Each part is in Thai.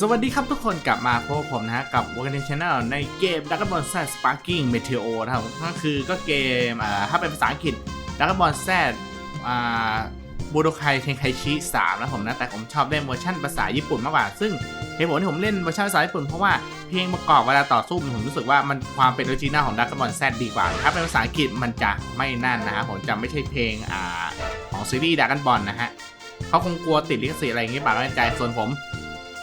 สวัสดีครับทุกคนกลับมาพบกับผมนะฮะ กับ w o r k i n Channel ในเกม Dragon Ball Z Sparking Meteo นะครับก็คือก็เกมอ่าถ้าเป็นภาษาอังกฤษ Dragon Ball Z อ่าบูโดไคเทนไคชิ3นะผมนะ แต่ผมชอบเล่นเวอร์ชันภาษาญี่ปุ่นมากกว่า ซึ่งเหตุผลที่ผมเล่นเวอร์ชันภาษาญี่ปุ่นเพราะว่าเพลงประกอบเวลาต่อสู้ผมรู้สึกว่ามันความเป็นออริจินัลของ Dragon Ball Z ดีกว่า ถ้าเป็นภาษาอังกฤษมันจะไม่นั่นนะฮะผมจะไม่ใช่เพลงอ่าของซีรีส์ Dragon Ball นะฮะเขาคงกลัวติดลิขสิทธิ์อะไรอย่างงี้ป่ะไม่แน่ใจส่วนผม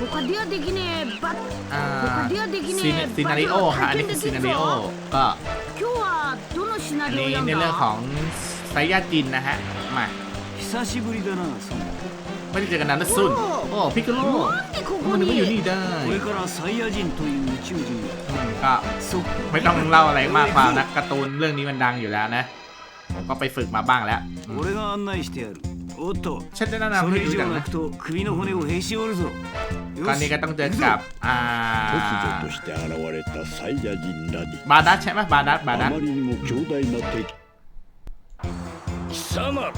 บุคเดียดิกินเนี่ยดิกิซีนารีโอค่ะอันนี้ซีนารีโอก็นี่ในเรื่องของไซยาจินนะฮะมาไม่ได้เจอกันนานแล้วซุนโอ้พิกโลมันไม่อยู่นี่ได้ก็ไม่ต้องเล่าอะไรมากความนะการ์ตูนเรื่องนี้มันดังอยู่แล้วนะก็ไปฝึกมาบ้างแล้ว อืม 俺が案内してやるおっと ฉันจะแนะนำ そ ให้ れ以 รู้จั 上 ก 泣 นะ くと首の骨をへし折るぞよ ตอนนี้ก็ต้องเจอกับ อ่า 突如として現れたサイヤ人らに บาดัสใช่ไหมบาดัสบา あ ดัส まりにも強大な敵貴様ら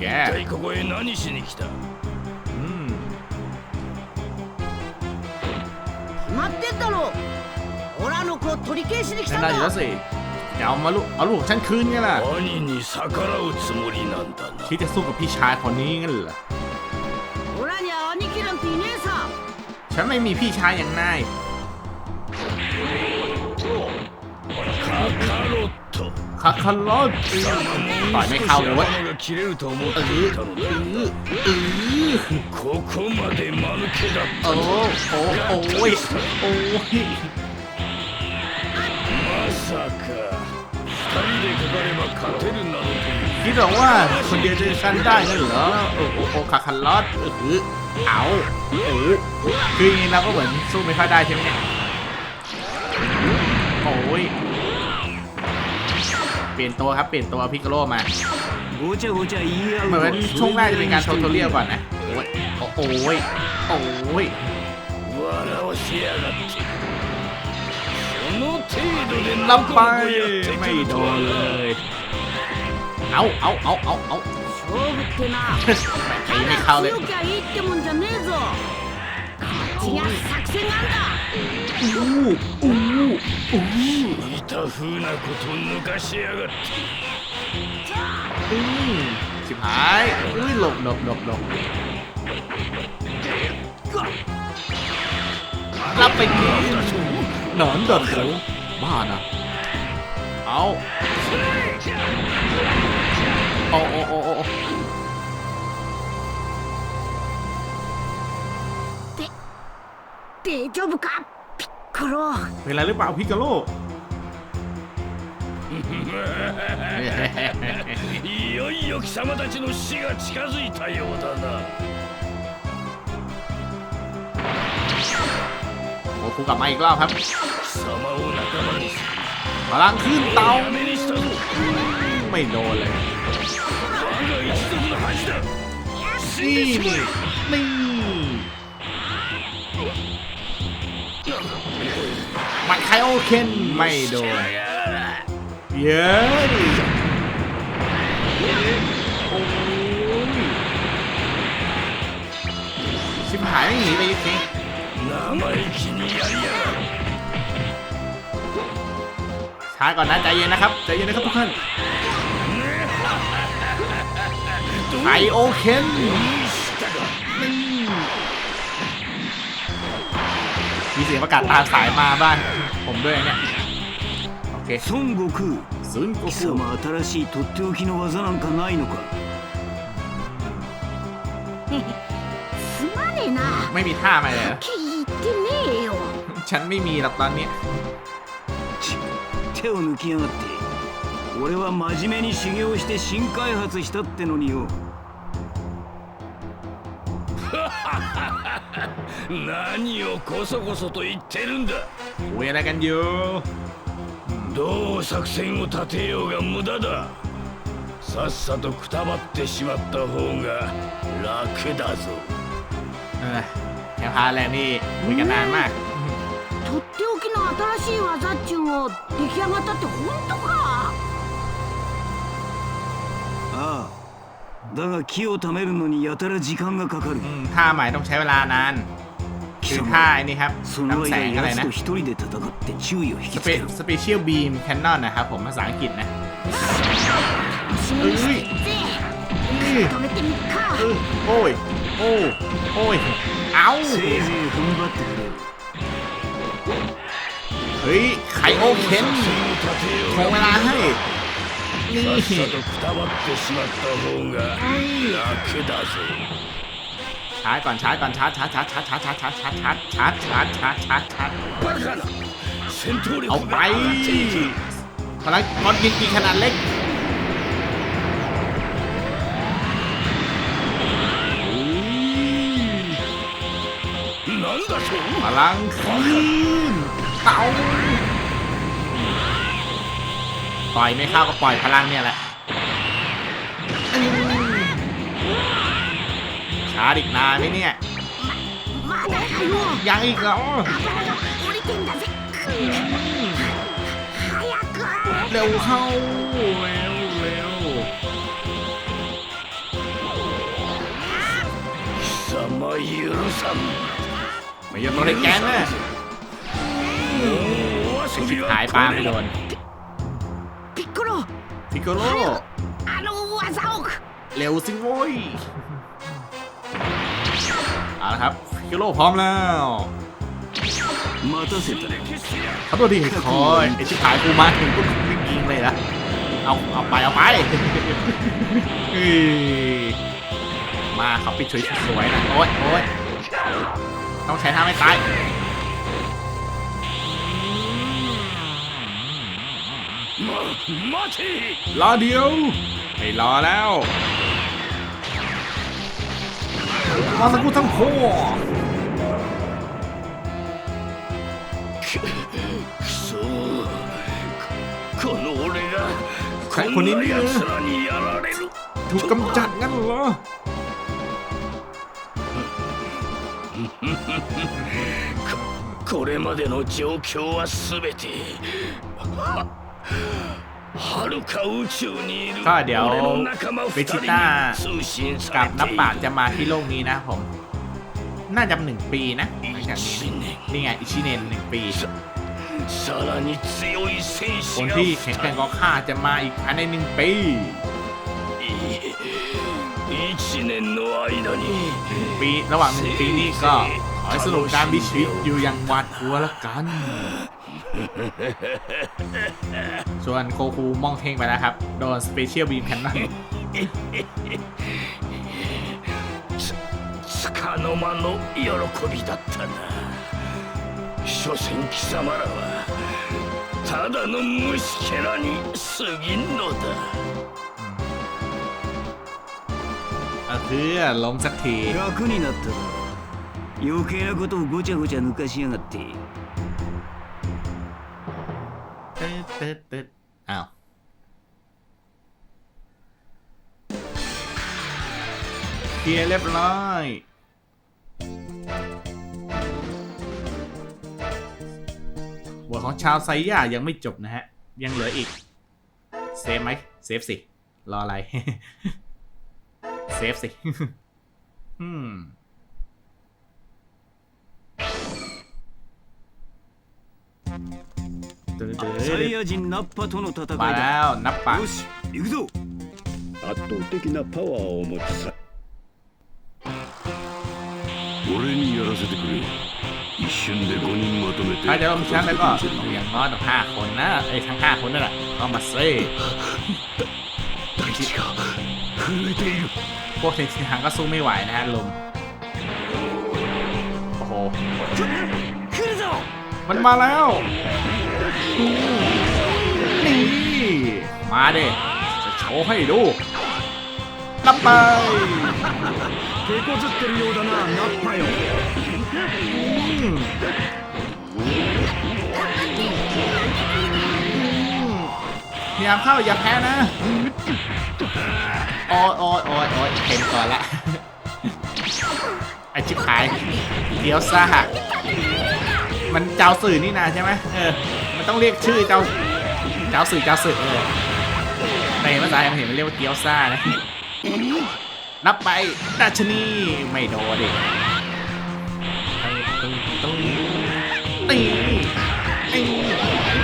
แก 一体ここへ何しに来た อืม 待ってんだろオラの子取り返しに来 นั่ た น ん ได้อยู่แล้ だ วสิ จะเอามาลูกเอาลูกของฉันคืนไงล่ะ 兄に逆らうつもりなんだな ที่จะสู้กับพี่ชายคนนี้งั้นเหรอ オラには兄貴なんていねえさ ฉันไม่มีพี่ชายอย่างนาย カカロット คาคาร์ลอสต่อยไม่เข้าเลยเว้ย 頭が切れると思っていたのだ อือ ここまで間抜けだっ โอ้ たの โอ้โอ้ยโอ้ย คิดหรอกว่าคนเดียวจะชันได้นั่นเหรอโอ้โหโคาคันลอดเออเอาเออคืออย่งนี้เราก็เหมือนสู้ไม่ค่อยได้ใช่ไหมเนี่ยโอ้ยเปลี่ยนตัวครับเปลี่ยนตัวพิกโลมาเหมือนช่วงแรกจะเป็นการโทรเรียก่อนนะโอ้ยโอ้ยโอ้ยลำไปไม่โดนเลย เอาเอาเอาเอาเอา 負ってな ตีไม่เข้าเลย 強きゃいいってもんじゃねえぞこっちには作戦なんだ อู้อู้อู้ 似た風なこと抜かしやがって อืมชิบหายอุ้ยหลบหลบหลบหลบรับไปกินหนอนดัดเขาบ้านะเอา โอ้โอ้โอ้โอ้ 大丈夫かピッコロ เป็นไรหรือเปล่าพิกาโล いよいよ貴様たちの死が近づいたようだな โอ้ครูกลับมาอีกรอบครับ 貴様を仲間にす พลังขึ้น る เตา やめにしたぞ ไม่โดนเลย 我が一族の恥だ นี่นี่มัดไคโอเคนไม่โดน เย้โอ้ยชิบหายไม่หนีไปจริงช้าก่อนนะใจเย็นนะครับใจเย็นนะครับทุกท่าน ไคโอเคนนี่มีเสียงประกาศตามสายมาบ้านผมด้วยเนี่ย โอเค 孫悟空 ซุนโก 貴 คุ 様新しいとっておきの技なんかないのかすまねえな ไม่มีท่ามาเลยเหรอ 聞いてねえよ ฉันไม่มีหรอกตอนนี้ ち手を抜きやがって俺は真面目に修行して新開発したってのによ 何をこそこそと言ってるんだ คุยอะไรกันอยู่ どう作戦を立てようが無駄ださっさとくたばってしまった方が楽だぞ เออแค่พาร์ทแรกนี่คุยกันนานมาก とっておきの新しい技っちゅうんを出来上がったって本当かああ だが木を貯めるのにやたら時間がかかる อืมท่าใหม่ต้องใช้เวลานาน คือท่าไอ้นี่ครับ その น้ำแส 間 งอะไร 奴 นะ と一人で戦って注意を引 ส きつ เป ける สเปเชียลบีมแคนนอนนะครับผมภาษาอังกฤษนะ 支援していって止めてみっか เออโอ้ย โอ้โอ้ย เอ้า せいぜい踏ん張ってくれ เฮ้ย ไคโอเคนคงเวลาให้ นี่ さっさとくたばってしまった方が楽だぞ ชาร์จก่อนชาร์จก่อนชาร์จชาร์จชาร์จชาร์จชาร์จชาร์จชาร์จชาร์จชาร์จชาร์จชาร์จชาร์จ バカな戦闘力 เอาไป が上がっていく พลังมอนยิงกีขนาดเล็ก なんだと พลังคลื่นเตา ปล่อยไม่เข้าก็ปล่อยพลังเนี่ยแหละช้าอีกนานไหมเนี่ยยังอีกเหรอเร็วเข้าเร็วเร็วไม่ยอมโดนแกนนะหายปลาไม่โดน พิกโกโลอารูอาซอกเร็วสิโว้ยเอาละครับพิกโกโลพร้อมแล้วมาเตอร์สิบครับตัวดีคอยไอชิบหายกูมาถึงกูวิ่งยิงเลยนะเอาเอาไปเอาไปมาเขาปิดช่วยสวยนะโอ๊ยโอ๊ยต้องใช้ท่าไม่ตาย ま待て รอเดียวไม่รอแล้วมาสักกูทั้งโค くそここの俺がはいこんこれねな奴らにやられる ถูกกำจัดงั้นเหรอ これまでの状況は全て ก็เดี๋ยวเบชิต้ากับนับป่าจะมาที่โลกนี้นะผม น่าจะหนึ่งปีนะหลังจากนี้นี่ไงอิชิเนนหนึ่งปีคนที่แข็งแกร่งก็ข้าจะมาอีกภายในหนึ่งปีปีระหว่างหนึ่งปีนี้ก็ขอใสนุกการมีชิตอยู่อย่างหวาดกลัวละกัน ส่วนโคคูมองเทงไปแล้วครับ โดนสเปเชียลบีมแคนนอน つかの間の喜びだったな所詮貴様らはただの虫けらに過ぎんのだ ก็คือล้มสักที 楽になったな余計なことをごちゃごちゃ抜かしやがって ตึ๊ดตึ๊ดอ้าวเคลียร์เรียบร้อยบทของชาวไซย่ายังไม่จบนะฮะ ยังเหลืออีก เซฟไหมเซฟสิ รออะไร เซฟสิ อืม サイヤ人ナッパとの戦い มา だ แล้วนับปาก よし行くぞ圧倒的なパワーを持ちさ俺にやらせてくれ一瞬で5人まとめて ถ้าจะลงชนะแล้วก็อย่างน้อยต้องห้าคนนะไอ้ยทั้งห้าคนนั่นแหละเอามาเซ่ 大地が震えている พวกเทนชิฮังก็สู้ไม่ไหวนะฮะลมโอ้โห 来るぞ มันมาแล้ว นี่มาเด้จะโชว์ให้ดูนับไปเกโกจุดเตริโดานะนับไปพยายามเข้าอย่าแพ้นะโอ้ยโอ้ยโอ้ยโอ้ยเห็นก่อนละไอชิบหาย เดี๋ยวซะมันเจ้าสื่อนี่นาใช่ไหมเออ ต้องเรียกชื่อเจ้าเจ้าสื่อเจ้าสื่อเออในภาษาอังกฤษมันเรียกว่าเกียวซ่านะนับไปดัชนีไม่โดนดิตึ้งตึ้งตี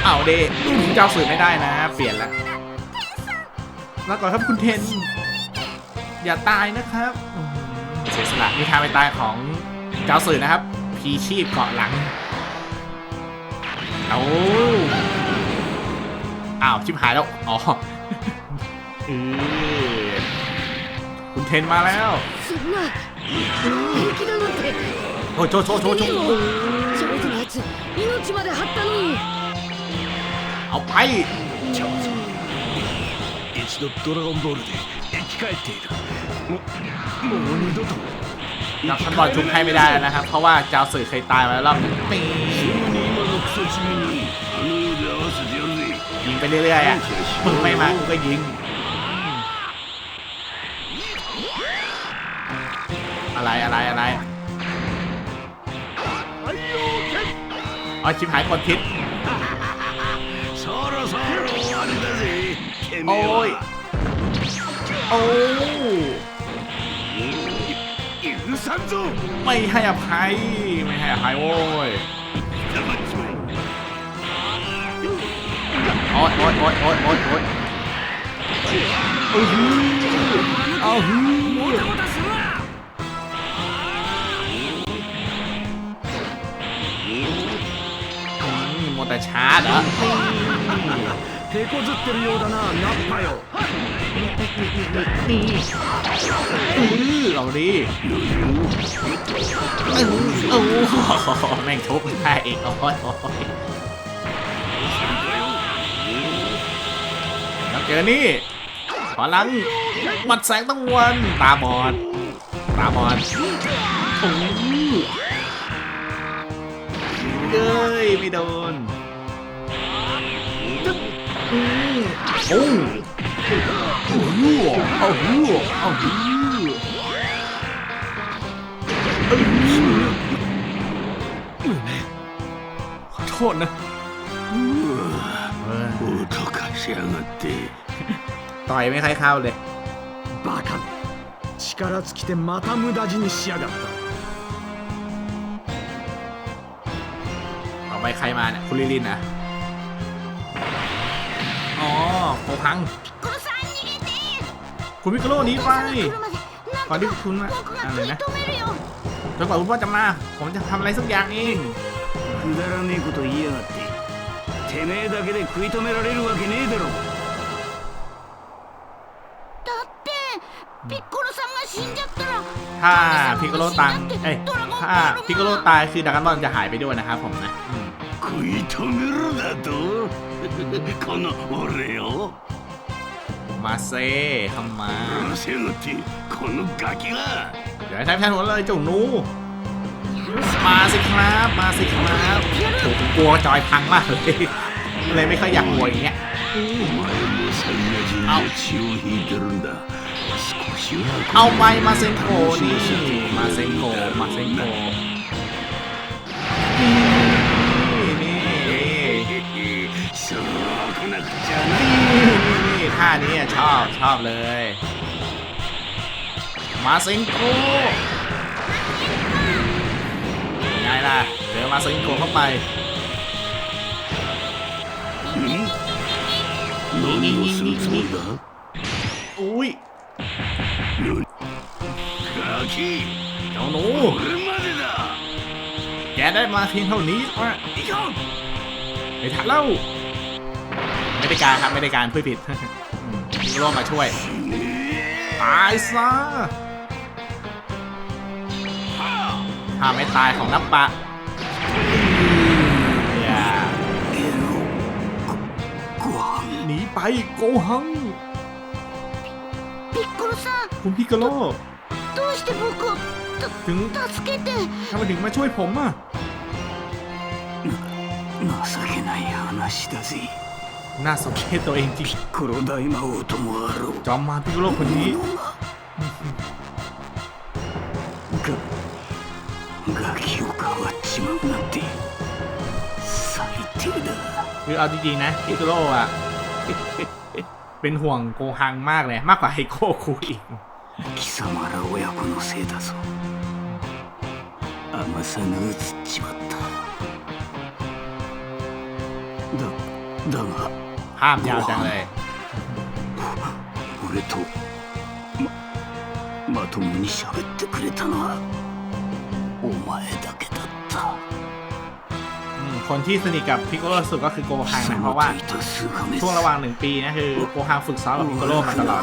เอาเดเจ้าสื่อไม่ได้นะ เปลี่ยนละแล้วก่อนครับคุณเทน อย่าตายนะครับเสียสละนี่ทางไปตายของเจ้าสื่อนะครับ พีชีพเกาะหลัง เอาอ้าว ชิบหายแล้ว อ๋อเออคุณเทนมาแล้ว そんな平気だなんて โอ้ยโชว์โชว์โชว์โชว์ ジョーズのやつ命まで張ったのに เอาไป 一度ドラゴンボールで生き返っているももう二度と นักฟุตบอลชุบให้ไม่ได้แล้วนะครับ เพราะว่าเจ้าสื่อเคยตายมาแล้วรอบหนึงปี す ぐに今のクソチビにあの世で合わせてやるぜ ยิงไปเรื่อยๆอ่ะมึงไม่มากูก็ยิง อะไรอะไรอะไรอ๋อชิบหายคนพิษ そろそろ終わりだぜてめえ โอ้ย は โอ้ 許さんぞ ไม่ให้อภัย ไม่ให้อภัยโว้ย โอ๊ยโอ๊ยโอ๊ยโอ๊ยโอ๊ยโอ๊ยอื้อหือเอาหือ もたもたするな อืมโมวแต่ชาร์จเหรอ 手こずってるようだなナッパよ นี่อื้อเอาดิอื้อโอ้โหแม่งทุบได้อีกโอ้ย เจอนี่ขอหลังหมัดแสงตะวัน ตาบอด ตาบอดโอ้ยเย้ยไม่โดนจึ๊บอืมโอ้โอ้โหโอ้โหโอ้โหขอโทษนะ やがって ต่อยไม่ค่อยเข้าเลย バカ力尽きてまた無駄死にしやがった ต่อไปใครมาเนี่ย คุณลิลินนะอ๋อโกพัง このさん逃げて คุณพิกโกโลหนี้ไป 来るまでなん ก่อนที่ とか คุณมา 僕が อะไร 食い นะ 止めるよ จนกว่าคุณพ่อจะมา ผมจะทำอะไรสักอย่างเอง くだらねえこと言いやがって てめえだけで食い止められるわけねえだろだってピッコロさんが死んじゃったら ถ้าพิกโกโลตังเอ้ยถ้าพิกโกโลตายคือดรากันบอลจะหายไปด้วยนะครับผมนะอืม 食い止めるだとこの俺を มาเซ่เข้ามา せやがってこのガキが เดี๋ยวให้ใช้แทนหัวเลยเจ้าหนู มาสิครับมาสิครับผมกลัวจอยพังมากเลยเลยไม่ค่อยอยากหัวอย่างเงี้ยเอาเอาไปมาเซนโกนี่มาเซนโกมาเซนโกนี่นี่นี่ท่านี้ชอบชอบเลย มาเซนโก งล่ะเจอมาสิงโกเข้าไปนี่นี่นี่นี่อุ้ยเจ้าหนูแกได้มาเพียงเท่านี้วะไอ้ทักเล่าไม่ได้การครับไม่ได้การเพื่อผิดร่วมมาช่วยตายซะ ถ้าไม่ตายของนับปะอย่าหนีไปโกหัง ピッコロさん คุณพิกาโล どうして僕を ถึง 助けて ทำไมถึงมาช่วยผมอ่ะ 情けない話だぜ โ น่าสมเพชตัวเองจริง コロ大魔王ともあろう จอมมารพิกโลคนนี้ คือเอาจริงๆนะพิกโลอ่ะ เป็นห่วงโกฮังมากเลย มากกว่าไฮโก้คุอีก 貴様ら親子のせいだぞ甘さが移っちまっただだが ภาพยาวจังเลย 俺とままともに喋ってくれたのはお前だけだった อืม คนที่สนิทกับพิกโกโลสุดก็คือโกฮังนะเพราะว่าช่วงระหว่างหนึ่งปีนะคือโกฮังฝึกซ้อมกับพิกโกโลมาตลอด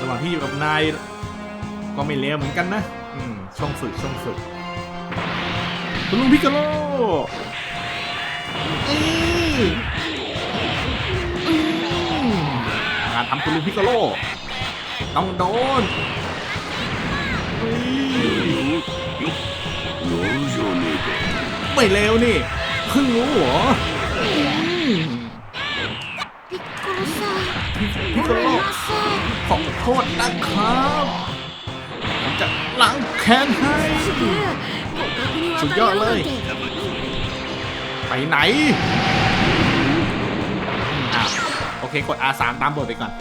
ระหว่างที่อยู่กับนายก็ไม่เลวเหมือนกันนะช่วงฝึกช่วงฝึกคุณลุงพิกโกโลงานทำคุณลุงพิกโกโลต้องโดน ไม่เลวนี่เพิ่งรู้เหรออืม ピッコロさん พิกโล ごめんなさい ขอโทษนะครับผมจะล้างแค้นให้ すげえ互角に渡り合うなんて ไปไหนอ่ะโอเค กด R3 ตามบทไปก่อน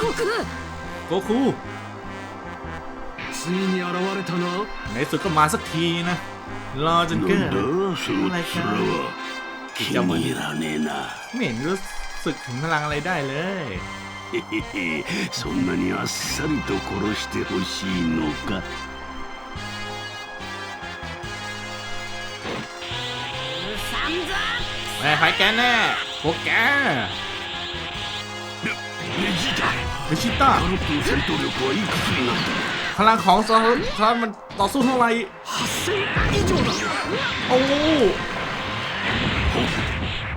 悟空 โกคู ついに現れたな ในสุดก็มาสักทีนะ รอจน な เกิ ん น だその面は気に入らねえな ไม่เห็นรู้สึกถึงพลังอะไรได้เลย へへへそんなにあっさりと殺してほしいのか さんぞ ไม่ใครแกแน่พวกแก ベジータ วิชิต้า ガロットの พลังของซอซอนมันต่อสู้เท่าไหร่โอ้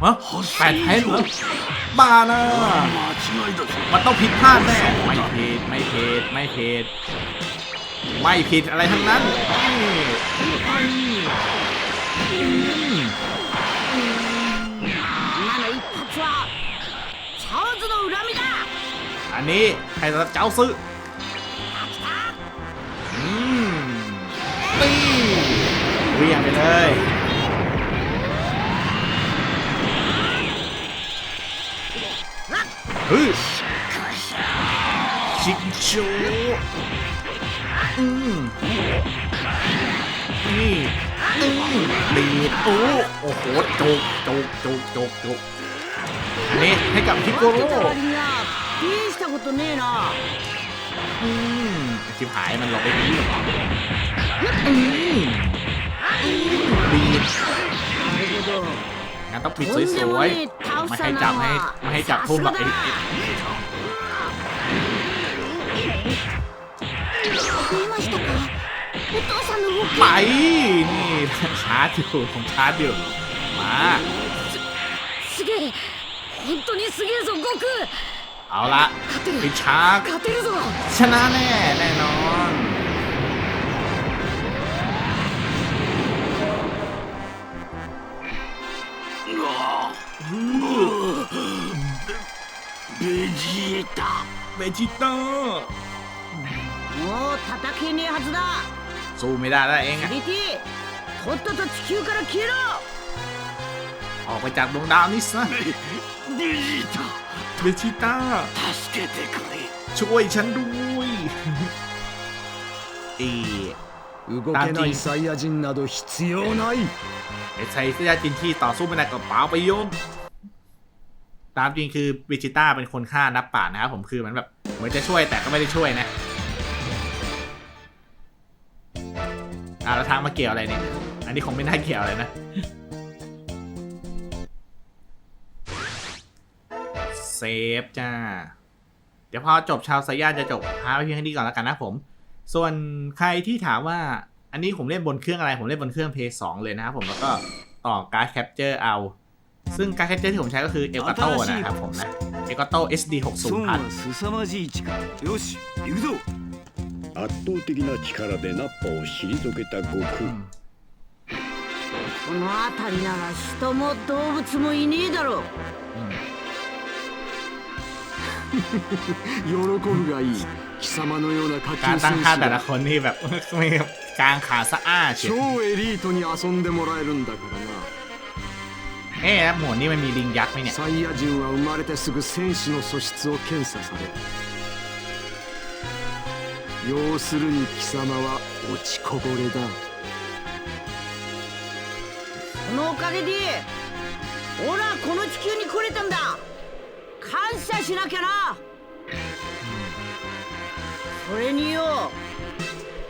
ฮะแปดแทนเหรอบ้านะมันต้องผิดพลาดแน่ไม่ผิดไม่ผิดไม่ผิดไม่ผิดอะไรทั้งนั้นอันนี้ใครจะเจ้าซื้อี้เวียงไปเลยฮึชิงโจอืมนี่อืมบีดโอ้โอ้โหจุกจุกจุกจุกจุกอันนี้ให้กับฮิโกโร่ดีสักตัวเน่นะอืมชิบหายมันหลอกไปนี้หรอ บีดงั้นต้องปิดสวยๆ ไม่ให้จับให้ไม่ให้จับพุ่มแบบเอ็ไป นี่ชาร์จอยู่ผมชาร์จอยู่มาเอาละไปชาร์จชนะแน่แน่น เบจิโต้ もう叩けねえはずだ สู้ไม่ได้แล้วเองอะ リティとっとと地球から消えろ ออกไปจากดวงดาวนี่ซะ ベジータ เบจิต้า 助けてくれ ช่วยฉันด้วยเอ 動けないサイヤ人など必要ない ไอ้ใช้เสื้อจินที่ต่อสู้ไม่ได้กับเปล่าไปโยน ตามจริงคือเบจิต้าเป็นคนฆ่านับป่านะครับผมคือมันแบบเหมือนจะช่วยแต่ก็ไม่ได้ช่วยนะอ่าแล้วทางมาเกี่ยวอะไรเนี่ย อันนี้คงไม่น่าเกี่ยวอะไรนะ เซฟจ้า เดี๋ยวพอจบชาวไซย่าจะจบพาไปเพียงแค่นี้ก่อนแล้วกันนะผม ส่วนใครที่ถามว่า อันนี้ผมเล่นบนเครื่องอะไร ผมเล่นบนเครื่อง PS2 เลยนะครับผมแล้วก็ต่อการ์ดแคปเจอร์เอา ซึ่งการ์ดแคปเจอร์ที่ผมใช้ก็คือเอลกาโตนะครับผมนะ เอลกาโต SD 6 0損พัน は凄まじい力よし行くぞ圧倒的な力でナッパを退けた悟空 この辺りなら人も動物もいねえだろう喜ぶがいい貴様のような下 การ 級 ตั้ง 戦 ค่า 士 แต่ละ が คนนี่แบบ ไม่กลางขาสะอาดเชียว 超エリートに遊んでもらえるんだから เอ๊ะแล้วหมวดนี้มันมีลิงยักษ์ไหมเนี่ย なサイヤ人は生まれてすぐ戦士の素質を検査され要するに貴様は落ちこぼれだこのおかげで俺はこの地球に来れたんだ感謝しなきゃなそれによ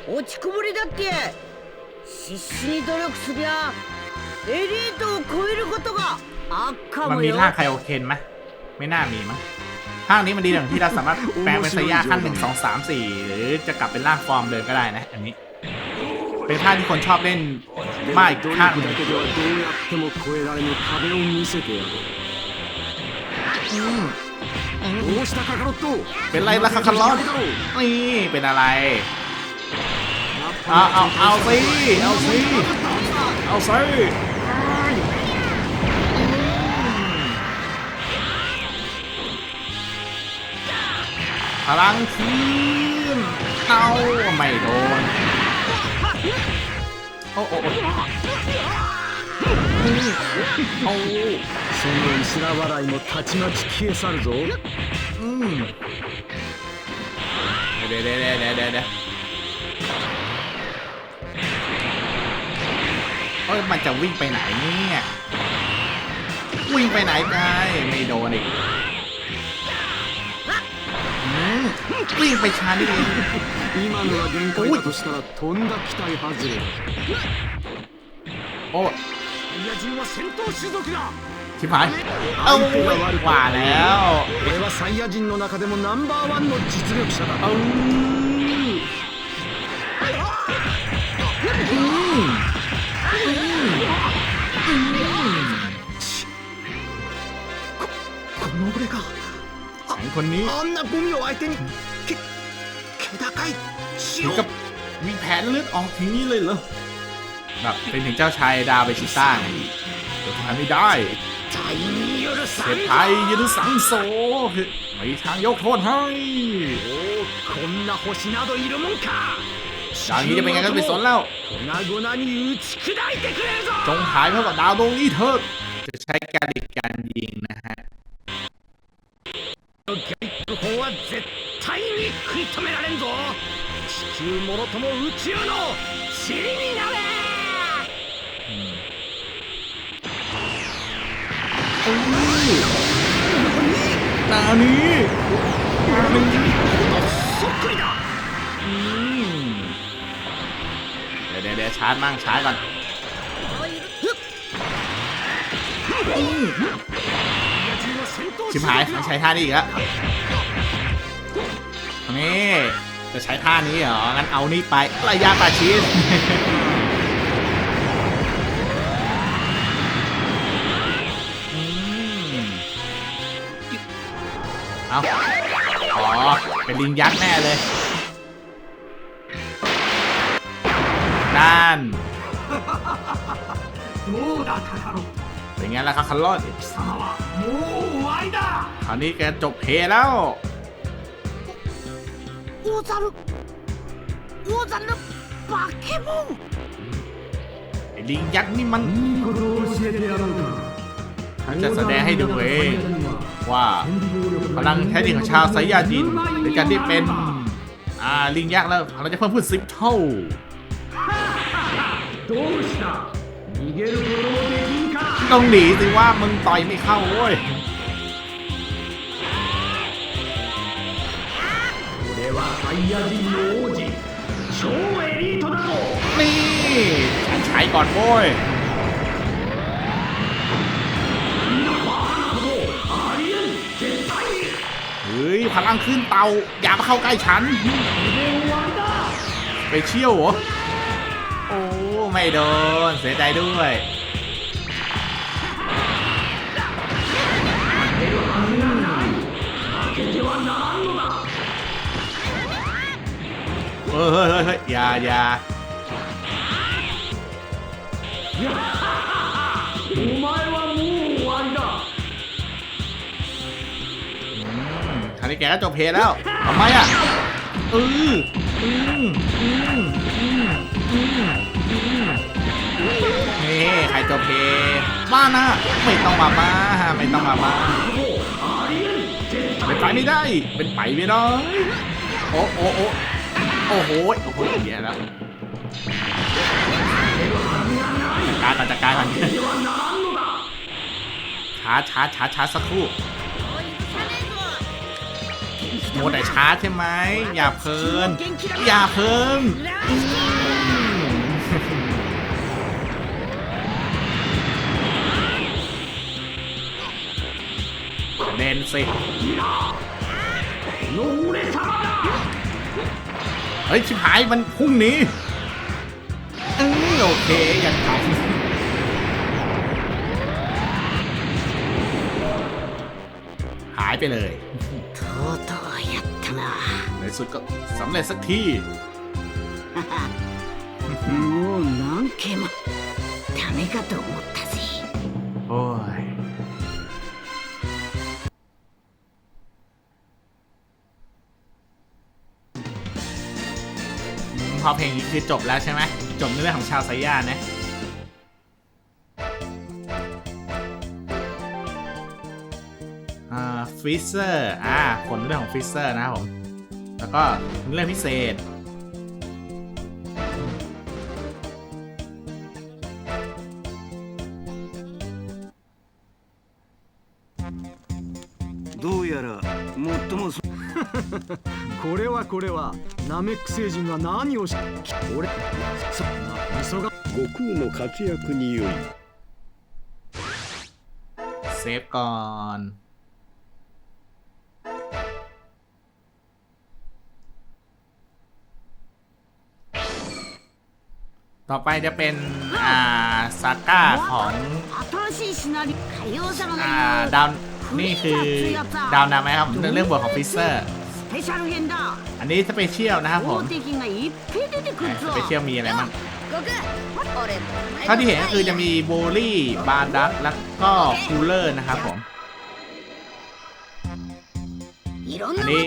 落ちこぼれだって必死に努力すりゃ エリートを超えることがあっか มัน も มี よ ท่าไคโอเคนไหมไม่น่ามีมั้งภาคนี้มันดีตรงที่เราสามารถแปลงเป็นสยาขั้นหนึ่งสองสามสี่หรือจะกลับเป็นร่างฟอร์มเดิมก็ได้นะ อันนี้ เป็นภาคที่คนชอบเล่นมากอีก 努力 ภาคหนึ่ง だけではどうやっても越えられぬ壁を見せてやろうどうしたカカロット เป็นไรล่ะคาคาร์ลอนนี่เป็นอะไร เอาเอาเอาสิเอาสิเอาสิ พลังคืนเอาไม่โดน โอ้โอ้โอ้โอ้ その薄ら笑いもたちまち消え去るぞ อืมเดี๋ยวเดี๋ยวเดี๋ยวเดี๋ยวเดี๋ยวเดี๋ยวเอ้ยมันจะวิ่งไปไหนเนี่ย วิ่งไปไหนไกไม่โดนอีกอืม วิ่งไปช้านี่เอง 今のは限界だとしたらとんだ期待外れだ โอ้ サイヤ人は戦闘種族だ ชิบหายเอ้าว่าแล้ว 俺はサイヤ人の中でもナンバーワンの実力者だ เอ้า คนนี้ あんなゴミを相手にけ気高い血 ถึง を กับมีแผนเลือดออกทีนี้เลยเหรอแบบเป็นถึงเจ้าชายดาวเบชิต้าไงเดี๋ยวทำไม่ได้ 隊による เสียไทยยืนสังโซคือไม่มีทางยกโทษให้ こんな星などいるもんか อย่างนี้จะเป็นไงกันไปสนแล้ว 粉々に打ち砕いてくれるぞ จงหายไปกับดาวดวงนี้เถิดจะใช้การดิดการยิงนะฮะ ゲリップ砲は絶対に食い止められんぞ地球もろとも宇宙の塵になれ ดาวนี้ そっくりだ อืมเดี๋ยวเดี๋ยวเดี๋ยวชาร์จมั่งชาร์จก่อน ชิบหายมันใช้ท่านี้อีกแล้วนี่จะใช้ท่านี้เหรอ งั้นเอานี่ไประยะประชิดเอาอ๋อ เป็นลิงยักษ์แน่เลย นั่น เป็นไงล่ะครับคันรอด もう終わりだ คราวนี้แกจบเพแล้ว 大猿大猿の化け物 ไอ้ลิงยักษ์นี่มันฉันจะแสดงให้ดูเองว่าพลังแท้จริงของชาวไซยาจินในการที่เป็น อ่า ลิงยักษ์แล้วเราจะเพิ่มขึ้นสิบเท่า ต้องหนีสิว่ามึงต่อยไม่เข้าโว้ยนี่ฉันใช้ก่อนโว้ยเฮ้ยพลังขึ้นเตา อย่ามาเข้าใกล้ฉันไปเชี่ยวเหรอ โอ้ ไม่โดน เสียใจด้วย เฮ้ยเฮ้ยเฮ้ยอย่าอย่าคราวนี้แกก็จบเพลแล้วทำไมอะอืออืออืออือ ใครจบเพบ้านะไม่ต้องมาบ้าไม่ต้องมาบ้าเป็นไปไม่ได้ เป็นไปไม่ได้โอ้โอ้โอ้โอ้โหโอ้โหเหี้ยแล้วจัดการก่อนจัดการก่อนช้าช้าช้าช้าสักครู่โมแต่ช้าใช่ไหมอย่าเพลิน อย่าเพลิน เด่นสิ เฮ้ย ชิบหายมันพุ่งหนีอือโอเคยังทันหายไปเลย とうとうやったな ในสุดก็สำเร็จสักที もう何件もダメかと思った พอเพลงนี้คือจบแล้วใช่ไหม จบในเรื่องของชาวไซย่านะ อ่าฟิเซอร์ อ่า ผลเรื่องของฟิเซอร์นะครับผม แล้วก็เรื่องพิเศษ どうやら最も これはこれはナメック星人が何をし俺そな急が悟空の活躍により เซฟก่อน ต่อไปจะเป็น อ่า ซาก้าของ 新しいシナリオ海王様 อ่า が ดาว นี่คือดาวนาไหมครับเรื่องบทของฟิสเซอร์อันนี้สเปเชียลนะครับผมสเปเชียลมีอะไรบ้างเท่าที่เห็นก็คือจะมีโบลี่บาร์ดักแล้วก็คูลเลอร์นะครับผมอันนี้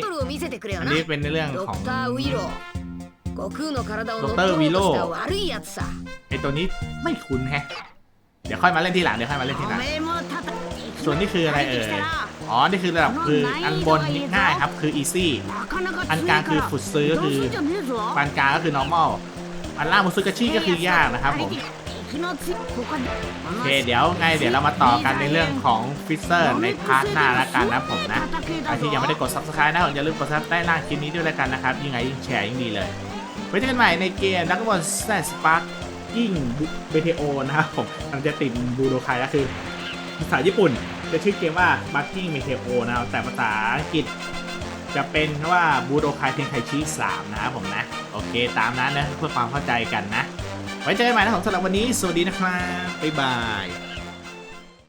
อันนี้เป็นในเรื่องของดร์วิโลไอตัวนี้ไม่คุ้นแฮะ เดี๋ยวค่อยมาเล่นทีหลังเดี๋ยวค่อยมาเล่นทีหลัง ส่วนนี้คืออะไรเอ่ย อ๋อ นี่คือระดับคืออันบนง่ายครับ คืออีซี่อันกลางคือฝุดซื้อก็คือปานกลางก็คือ normal อันล่างมุสุกาชิก็คือยากนะครับผมโอเคเดี๋ยวไงเดี๋ยวเรามาต่อกันในเรื่องของฟิสเซอร์ในพาร์ทหน้าละกันนะผมนะใครที่ยังไม่ได้กด subscribe นะผมอย่าลืมกดซับใต้ล่างคลิปนี้ด้วยละกันนะครับ ยิ่งไงยิ่งแชร์ยิ่งดีเลยไว้เจอกันใหม่ในเกมดักบอลแซนสปาร์กกิ้งเบเทโอนะครับผมมันจะติดบูโดคายก็คือภาษาญี่ปุ่น จะชื่อเกมว่า b u c k i n g Meteo นะครับแต่ภาษาอังกฤษจะเป็นว่าบูโดคายเทนไคชิ3นะครับผมนะ โอเค ตามนั้นนะ เพื่อความเข้าใจกันนะ ไว้เจอกันใหม่นะของสำหรับวันนี้ สวัสดีนะครับ บ๊ายบาย